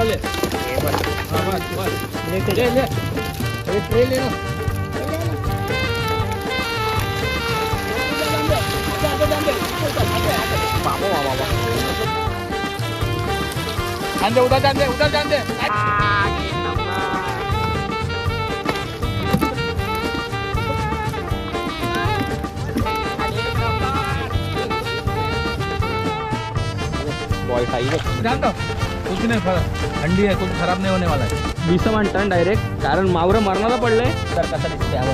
थोड़ा ले हाँ, बस बस ले ले अरे ट्रे ले ना बाबा बाबा बाबा जान दे उधर जान दे उधर जान दे बॉय खाई जान दो कुछ नहीं फर्क। ठंडी है कुछ खराब नहीं होने वाला है। वीस म्हणतात डायरेक्ट कारण मावरं मरणाला पडलंय. तर कसा दिसते हा,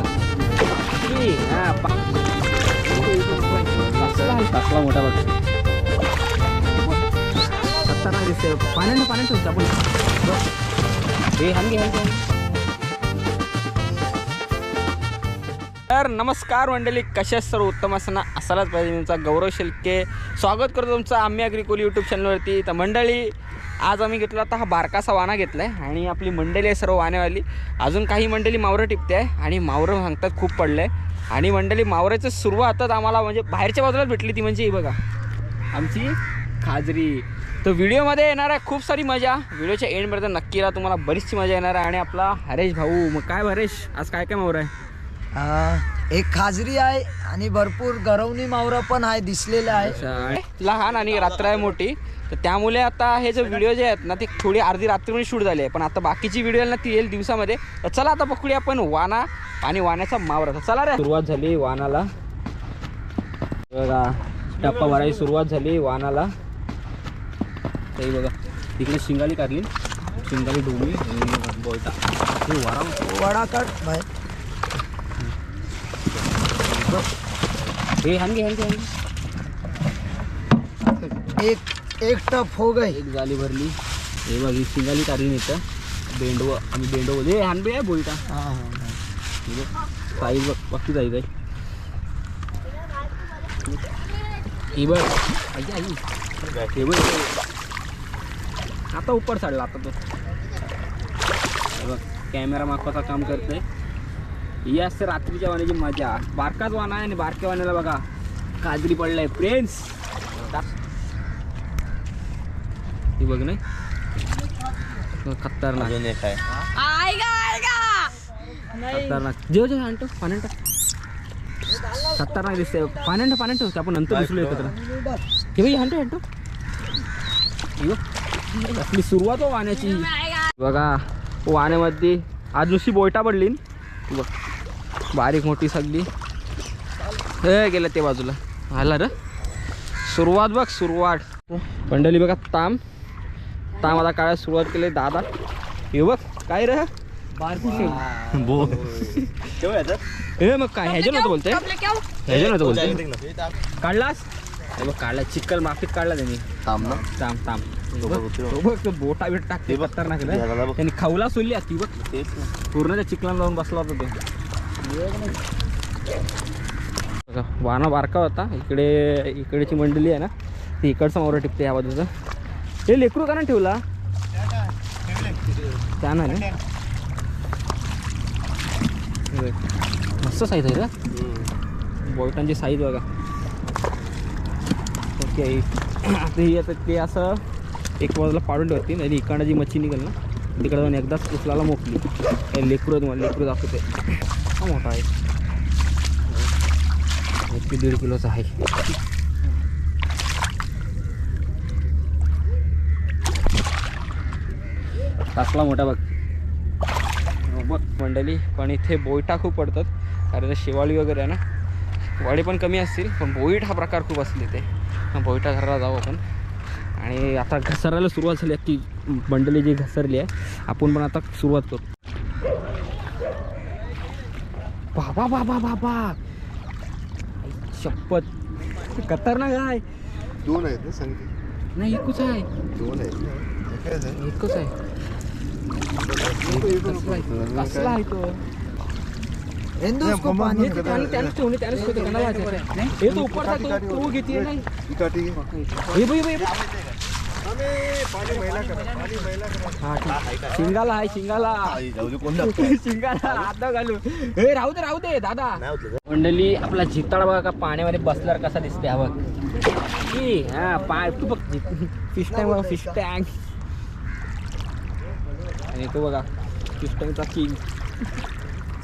कसला मोठा बघ. खतरनाक दिसते पाण्याने पाण्यात ठेवतो आपण हे हंगे हंगे तर नमस्कार मंडळी कशा सर्व? उत्तम असणं असायलाच पाहिजे तुमचा गौरव शिल्के. स्वागत करतो तुमचं आम्ही अग्रिकोल यूट्यूब चॅनलवरती तर मंडळी आज आम्ही घेतला आता हा बारकासा वाना घेतला आहे आणि आपली मंडळी आहे सर्व वाण्यावाली अजून काही मंडळी मावरं टिपते आहे आणि मावरं सांगतात खूप पडलं आहे आणि मंडळी मावऱ्याचं सुरुवातच आम्हाला म्हणजे बाहेरच्या बाजूलाच भेटली ती म्हणजे ही बघा. आमची खाजरी. तर व्हिडिओमध्ये येणार आहे खूप सारी मजा. व्हिडिओच्या एंडपर्यंत नक्की राहा तुम्हाला बरीचशी मजा येणार आहे. आणि आपला हरेश भाऊ मग काय हरेश? आज काय काय मावरं आहे? एक खाजरी आहे आणि भरपूर गरवणी मावरं पण आहे दिसलेले आहे. लहान आणि रात्र आहे मोठी. तर त्यामुळे आता हे जे व्हिडिओ जे आहेत ना ते थोडी अर्धी रात्रीमध्ये शूट झाली आहे. पण आता बाकीची व्हिडिओ ना ती येईल दिवसामध्ये. तर चला आता बघूया आपण वाना आणि वाण्याचा मावरा. चला रे. सुरुवात झाली वानाला. बघा टप्पा भरायची सुरुवात झाली वानाला. ते बघा तिकडे शिंगाली काढली. शिंगाली ढोमी आणि बोलता. हे वारा वडाकट बाहेर. हे हनगे एक एक टप हो गई एक जाली भरली. हे बघ ही शिंगाली काढली इथं. बेंडव आम्ही बेंडव. हे हानबे आहे बोलता. हा, हा, हा. साईज बघ पक्की ही आई आई. हे बघ हे बघ. आता उपर चढला आता तो. हे बघ कॅमेरा मागवाचा काम करतोय. ही असते रात्रीच्या वाण्याची मजा. बारकाच वाना आहे आणि बारक्या वाण्याला बघा. काजरी पडलाय. प्रिन्स ही बघ नाही. खतरनाक. खतरनाक. जेव जेव आणतो. पाण्यात टाक. खतरनाक दिसते पाण्यात पाण्यात ठेवतो आपण नंतर दिसलो एकत्र. हे बाई आणतो. आपली सुरुवात हो वाण्याची. बघा वाण्यामध्ये आज नुसती बोयटा पडली. बघ. बारीक मोठी सगळी. हे गेलं ते बाजूला. आला र. सुरुवात बघ सुरुवात. पंडली बघा ताम. ताम आता काळात सुरुवात केली? दादा? हे बघ काय रे? बो हे मग काय ह्याच्या नव्हतं बोलते? ह्याच्या नव्हतं बोलते? काढलास? हे बघ काढला चिक्कल माफीत काढला त्यांनी. थांब ना. ताम ताम तो बघ तो बोटा बिट टाकते खतरनाक रे. त्यांनी खवला सोडली ती बघ. पूर्ण त्या चिखलान लावून बसला होता तो. वाना बारका होता. इकडे इकडची मंडळी आहे ना ती इकडचा मावरा टिपते या बाजूचा. हे लेकरू का नाही ठेवला? त्या नाही ना मस्त साईज आहे का बोटांची साईज बघा. ओके आता ही आता ते असं एक बाजूला पाडून ठेवते नाही इकडं जी मच्छी निघेल ना. तिकडे जाऊन एकदाच उचलायला मोकली. हे लेकरू तुम्हाला लेकरू दाखवते. हा मोठा आहे. एक ते दीड किलोचा आहे. कसला मोठा बघ हो बघ मंडळी पण इथे बोईटा खूप पडतात. कारण शिवाळी वगैरे आहे ना. वाडी पण कमी असतील पण बोईट हा प्रकार खूप असले इथे हा बोईटा घराला जाऊ आपण. आणि आता घसरायला सुरुवात झाली. आहे की मंडळी जी घसरली आहे आपण पण आता सुरुवात करू. बाबा बाबा बाबा. शपथ. खतरनाक आहे. दोन आहेत ना नाही एकच आहे. दोन आहेत एकच आहे. कसला आहे? तो ठेवणे वाचायचं हे तो तो घेते नाही हे बघ, हे बघ, शिंगाला आहे शिंगाला शिंगाला हात घालू हे राहू दे राहू दे दादा मंडली आपला जिताड बघा का पाण्यामध्ये बसल्यावर कसा दिसते हा बघ हा पाय तू बघ फिश टँक फिश टँक आणि तो बघा किस्टनचा किंग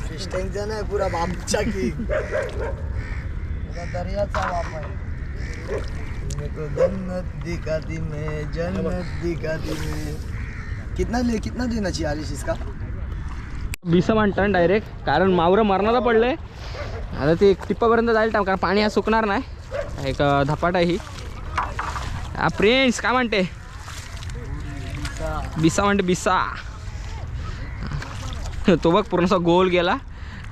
फिश टँकचा नाही पुरा बामचा की दर्याचा बाप आहे. मेरे को जन्नत दिखाती मैं जन्नत दिखाती मैं कितना ले कितना इसका डायरेक्ट कारण मावरं मरणाला पडलंय. आता ते एक टिप्पापर्यंत टाइम कारण पाणी हा सुकणार नाही. एक धपाट आहे ही. हा प्रिन्स काय म्हणते? बिसा म्हणते बिसा तो बघ पूर्ण गोल गेला.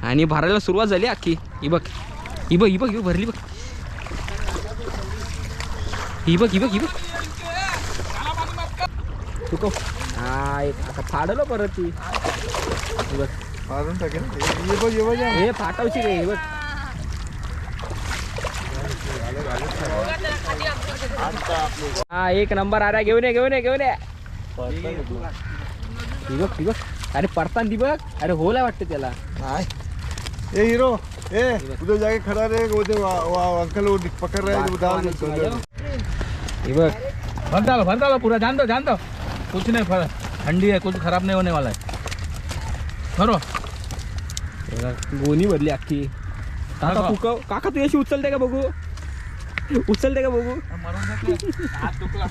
आणि भरायला सुरुवात झाली अख्खी. ही बघ. ही बघ ही बघ ही भरली बघ. ही बघ ही बघ ही बघ. चुकव. हा एक आता फाडलं परत ती. ही बघ. टाकेल. हे फाटावची रे हे बघ. हा एक नंबर आ रहा घेऊन ये घेऊन ये घेऊन ये. ही बघ ही बघ. अरे पडताना ती बघ. अरे होला वाटतं त्याला. नाही. ए हीरो. ए उधर जाके खड़ा रहे वो जो वो- वो अंकल वो पकड़ रहे हैं दो दो- बघ भर डालो भर डालो पूरा. जान दो जान दो कुछ नहीं फर ठंडी है कुछ खराब नहीं होने वाला है भरो गोणी भरली अख्खी. काका. पुकव काका तू अशी उचलते का बघू? उचलते का बघू? हात दुखला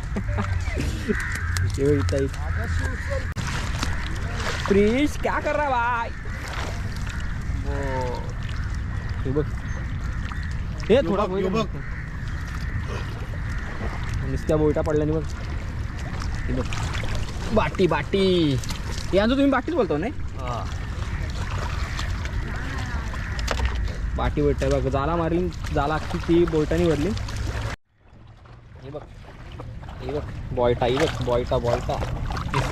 हे बघ, इथं इथं. प्रिश क्या कर रहा भाई? हे बघ. हे थोडा बघ, हे बघ. नुसत्या बोईटा पडल्या बघ. हे बघ. बाटी बाटी. यांचं तुम्ही बाटीच बोलतो नाही? बाटी बोट आहे बघ. जाला मारली जाला अख्खी ती बोटाने भरली. हे बघ. हे बघ. बॉयटा ही बघ. बॉयटा बॉयटा.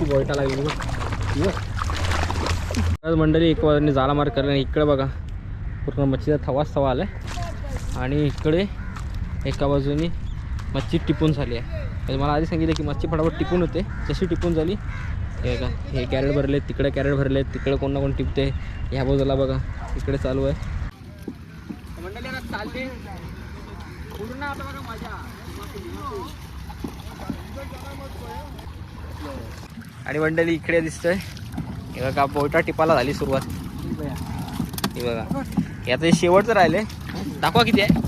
बॉयटा लागली बघ. ही बघ. मंडळी एक वाजता जाला मार करणे इकडे बघा. पूर्ण मच्छीचा थवाच थवा आला आहे आणि इकडे एका बाजूनी मच्छी टिपून झाली आहे. म्हणजे मला आधी सांगितलं की मच्छी फटाफट टिपून होते. जशी टिपून झाली हे का हे कॅरेट भरले तिकडे कॅरेट भरले तिकडे कोण ना कोण टिपते. ह्या बाजूला बघा इकडे चालू आहे. मंडळी आता चालते पूर्ण आता बघा मजा. आणि मंडळी इकडे दिसतोय. हे बघा बोटा टिपाला झाली सुरुवात. हे बघा. याचं हे शेवटचं राहिले दाखवा किती आहे.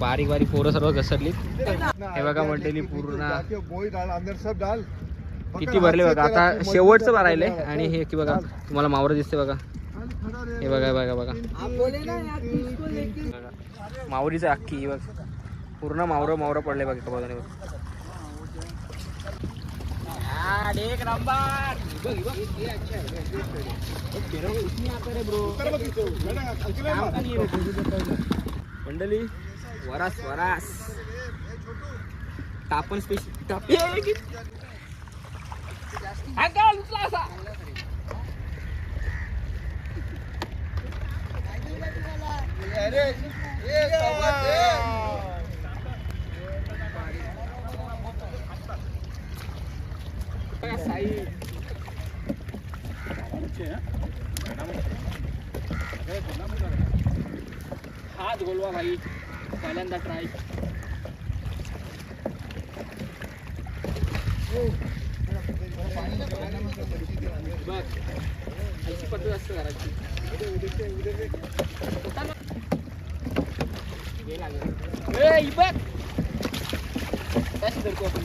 बारीक बारीक पोरं सर्व घसरली हे बघा मंडळी पूर्ण. किती भरले बघा आता शेवटचं राहिले आणि हे की बघा तुम्हाला मावरं दिसते बघा. हे बघा बघा बघा बघा. मावरीचं अख्खी बघ. पूर्ण मावरं मावरं पडले बघा बघा. यार, एक नंबर बघ, बघ. ये अच्छा है, ये अच्छा है. ये तेरा को इसमें आता रे bro. काम का नहीं है रे. मंडळी वरास वरास टापण स्पेशल टाप ये, कि- हा काय उचला असा बघा, हाच गोलवा भाई. पहिल्यांदा ट्राय बघ. अशी पद्धत असते घराची. हे लागलं. ए, ही बघ कशी धरतो आपण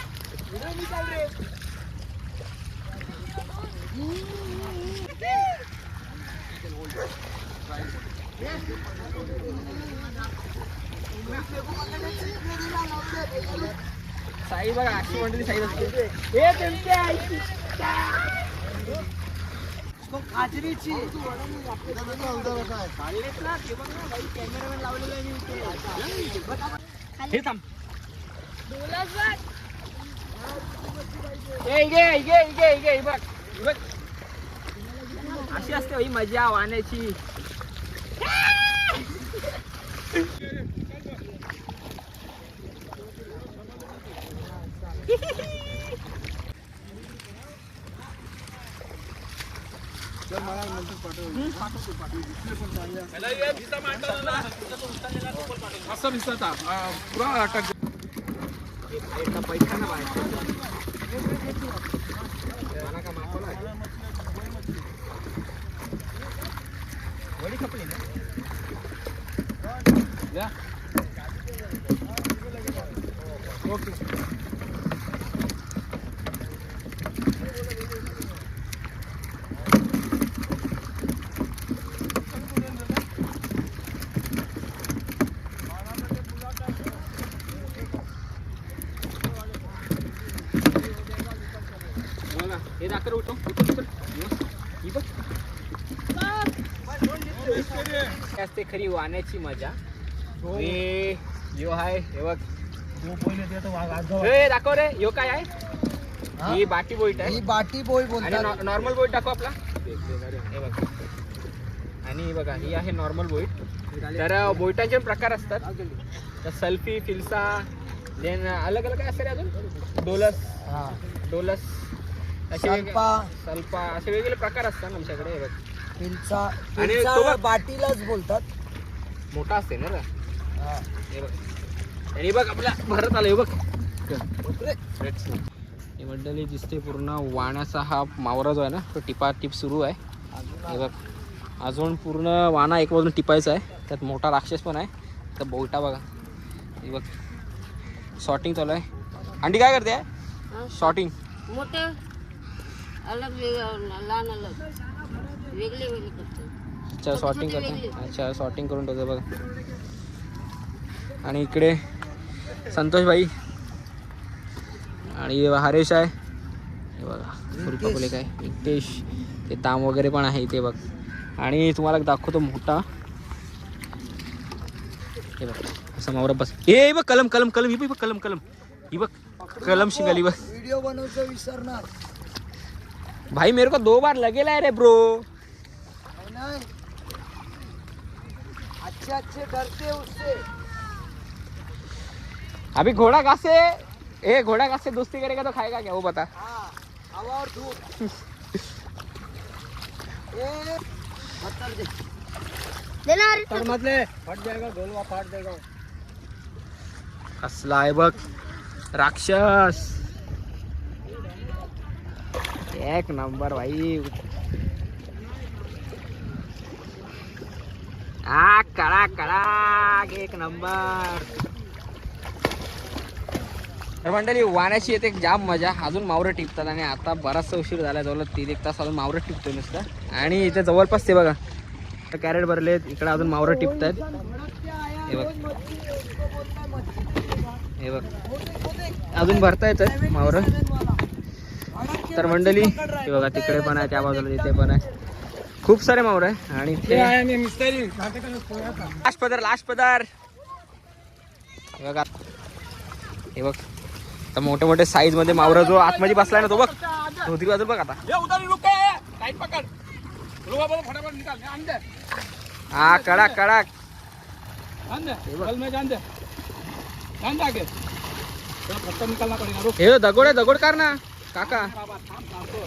इधर निकल रे साई बघा अशी मंडळी साई असते. हे त्यांचे आईची. इसको खाजरीची हे थांब. इगे ही बघ बघ. अशी असते ही मजा वाहण्याची दिसत पैसा ना बाहेर मला का मागवला? वडी खपली ना? या. बघा हे दाखव उठव उठव उठव ही बघ ही असते खरी वाहण्याची मजा. हे. यो आहे हे बघ. हे दाखव रे यो काय आहे? हा? ही बाटी बोईट आहे. ही बाटी आणि बोलतात नॉर्मल बोईट दाखव आपला. हे बघ. आणि ही बघा ही आहे नॉर्मल बोईट. तर बोईटांचे प्रकार असतात. तर सल्फी फिल्सा देन अलग अलग काय असतं रे अजून? डोलस. हा. डोलस. असे सल्पा सल्पा असे वेगवेगळे प्रकार असतात आमच्याकडे हे बघ. पिलचा आणि पिलचा बघ. बाटीलाच बोलतात. मोठा असते ना रे. हा. हे बघ. आपल्या भरत आलं हे बघ. ही मंडळी दिसते पूर्ण वाण्याचा हा मावरा जो आहे ना तो टिपा टिप सुरू आहे. हे बघ. अजून पूर्ण वाणा एक बाजून टिपायचा आहे. त्यात मोठा राक्षस पण आहे. तर बोटा बघा. हे बघ. शॉर्टिंग चालू आहे. अंडी काय करते? शॉर्टिंग मोठे अलग वेगळं लहान अलग. वेगळे वेगळे करतो. अच्छा शॉर्टिंग करते. अच्छा शॉर्टिंग करून ठेवतो बघा. आणि इकडे संतोष भाई आणि हरेश आहे. हे बघा फुल पब्लिक आहे नितेश ते ताम वगैरे पण आहे इथे बघ. आणि तुम्हाला दाखवतो मोठा. हे बघ असं मावरा बस. ए हे बघ कलम कलम कलम ही बघ कलम कलम. ही बघ कलम शिंगाली बघ. व्हिडिओ बनवतो विसरणार. भाई मेरे को दो बार लगेला रे ब्रो अच्छे अच्छे डरते उससे। अभी घोड़ा घास से? ए घोड़ा घास से दोस्ती करेगा तो खाएगा क्या? वो बता। हाँ हवा और धूप। ए पत्थर दे। देणार मधले फट जाएगा गोलवा फाट देगा। कसला आहे बघ राक्षस। एक नंबर भाई। आ कडा कडा एक नंबर तर मंडळी वाण्याची येते जाम मजा. अजून मावरं टिपतात आणि आता बराचसा उशीर झाला जवळ तीन एक तास अजून मावरं टिपतो नुसतं. आणि इथे जवळपास ते बघा. कॅरेट भरले इकडे अजून मावरं टिपत आहेत हे बघ. हे बघ. अजून भरता येत मावरं. तर मंडळी हे बघा तिकडे पण आहे त्या बाजूला तिथे पण आहे. खूप सारे मावर आहे. आणि लास्ट पदार लास्ट पदार. हे बघा. हे बघ. तर मोठे मोठे साईजमध्ये मावरा जो आतमध्ये बसलाय ना तो बघ. धोती बाजू बघ आता. ही कडक कडक. हे दगोड आहे दगोड कर ना. काका ए वासे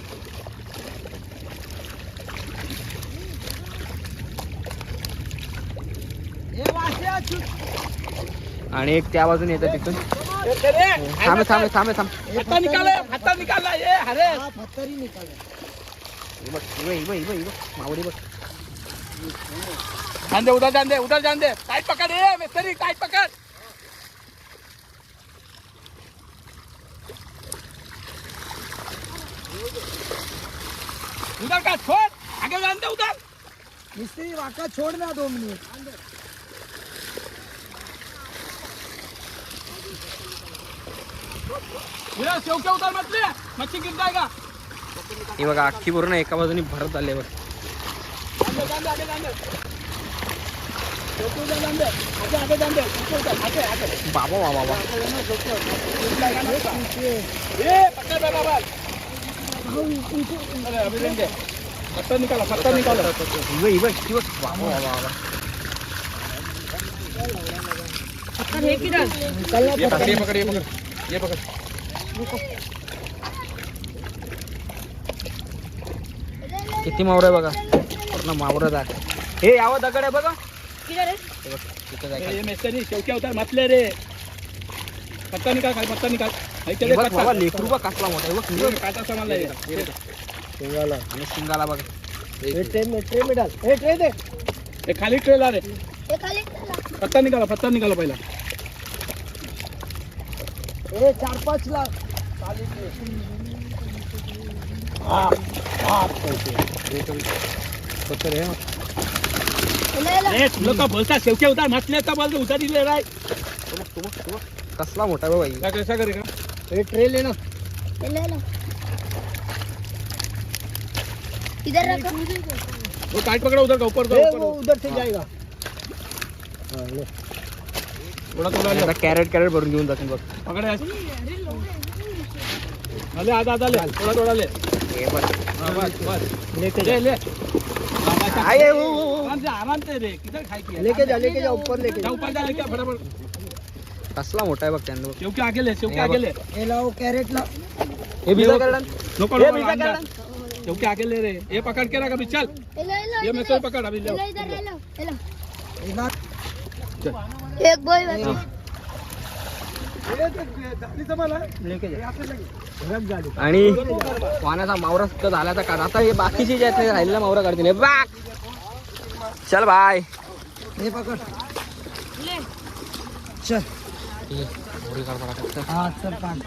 आणि एक त्या बाजूने येतं तिथून. ए, थांबे थांबे थांबे. थांब. मावडी बघ जान दे उधर जान दे उधर जान दे. टाइट पकड़ ये मिस्त्री टाइट पकड़? उधर का छोड़. आगे जान दे उधर मिस्त्री वाका छोड़ ना दो मिनिट. मच्छी गिर जाएगा हे बघा अख्खी पूर्ण एका बाजूने भरत आले बघ बाबा बाबा बाबा पत्ता निकाला पत्ता निकाला इवं इवं इवं बाबा बाबा ये पकड़ ये पकड़ ये पकड़ किती मावरं आहे बघा? पूर्ण मावरं आहे हे यावं दगड आहे बघा. रे. पत्ता निकाल खाली पत्ता निकाल. लेकरू बघ कसला मोठा काटा आणि शिंगाला बघा. ट्रे में ट्रे में डाल. ए ट्रे दे. हे खाली ट्रेला रे ये खाली चला पत्ता निकाला पत्ता निकाला पहिला. ए चार पाच लाख. ले ला ए तुला का बोलता शेवक्या उतार मथले का बोलतो उतार दिले राय. तू बघ, तू बघ, तू बघ. कसला मोठा बाई क्या कैसा करेगा ए ट्रे लेना ये ले ला इधर रखो. वो टाइट पकड़ा उधर का ऊपर का ए ऊपर वो उधर से जाएगा. थोड़ा कॅरेट कॅरेट भरून घेऊन जातील बघ. पकड़ ऐसे ले आधा आधा ले थोड़ा थोड़ा ले हे हाँ, बस. बस लेके ले ले. हाँ, बस, आए, वो, वो, वो. आराम से आराम से रे. किधर खाई की है? लेके जा लेके जा ऊपर लेके जा. जा ऊपर जा लेके आ, फटाफट. कसला मोठा आहे बघ त्यांना. बघ शेवक्या आगे ले शेवक्या या आगे बघ. ले. ए लाओ कैरेट ला हे बिजा नको आगे ले रे. ये पकड़ के रख अभी चल. ये ले ला ये मैं सोई पकड़ अभी ले. ले इधर ले लो ले लो एक बात एक बॉय बस लेके जा रख गाड़ी आणि पाण्याचा मावरा सुद्धा झाल्याचा का आता हे बाकीचे जे आहेत ते राहिलेला मावरा काढतील. हे बाक चल बाय. ये पकड़. चल. हाँ चल पाँच